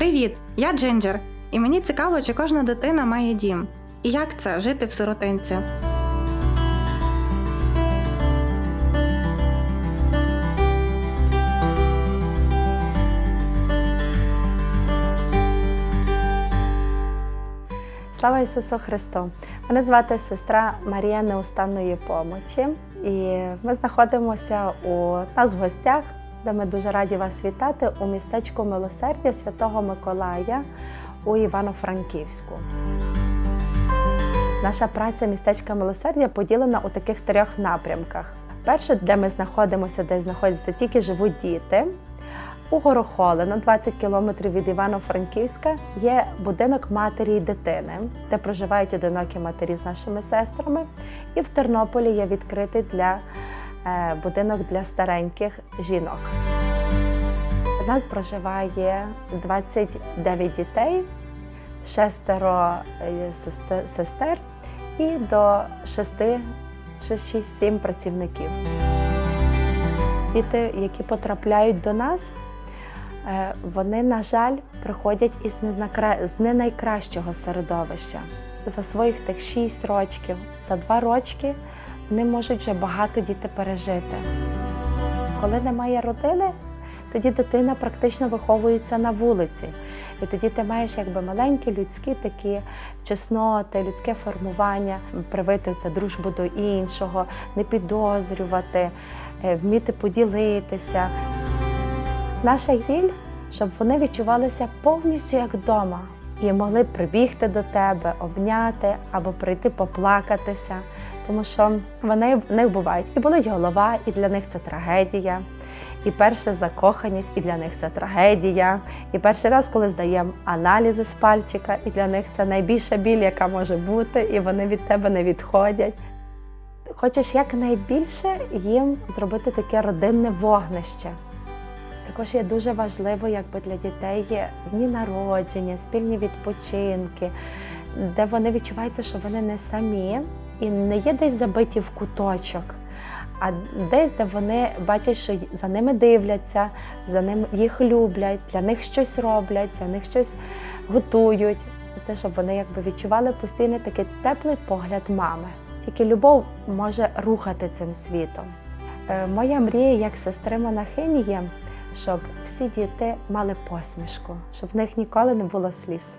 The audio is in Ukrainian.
Привіт! Я Джинджер, і мені цікаво, чи кожна дитина має дім. І як це жити в сиротинці? Слава Ісусу Христу! Мене звати сестра Марія Неустанної помочі, і ми знаходимося у нас в гостях, де ми дуже раді вас вітати у містечку Милосердя Святого Миколая у Івано-Франківську. Наша праця містечка Милосердя поділена у таких трьох напрямках. Перше, де ми знаходимося, де знаходяться тільки живуть діти. У Горохолино, 20 кілометрів від Івано-Франківська, є будинок матері і дитини, де проживають одинокі матері з нашими сестрами. І в Тернополі є відкритий для будинок для стареньких жінок. У нас проживає 29 дітей, шестеро е, сестер- і до 6 чи 6-7 працівників. Діти, які потрапляють до нас, е, вони, на жаль, приходять із з не найкращого середовища. За своїх тих 6 років, за 2 рочки вони можуть вже багато діти пережити. Коли немає родини, тоді дитина практично виховується на вулиці. І тоді ти маєш якби маленькі людські такі чесноти, людське формування, привити це дружбу до іншого, не підозрювати, е, вміти поділитися. Наша ціль, щоб вони відчувалися повністю як вдома і могли прибігти до тебе, обняти або прийти поплакатися. Тому що вони в них бувають і болить голова, і для них це трагедія. І перша закоханість, і для них це трагедія. І перший раз, коли здаємо аналізи з пальчика, і для них це найбільша біль, яка може бути, і вони від тебе не відходять. Хочеш якнайбільше їм зробити таке родинне вогнище. Також є дуже важливо, якби для дітей є дні народження, спільні відпочинки, де вони відчуваються, що вони не самі і не є десь забиті в куточок, а десь, де вони бачать, що за ними дивляться, за ним їх люблять, для них щось роблять, для них щось готують. І щоб вони якби відчували постійно такий теплий погляд мами. Тільки любов може рухати цим світом. Е, Моя мрія як сестри монахині є, щоб всі діти мали посмішку, щоб в них ніколи не було сліз.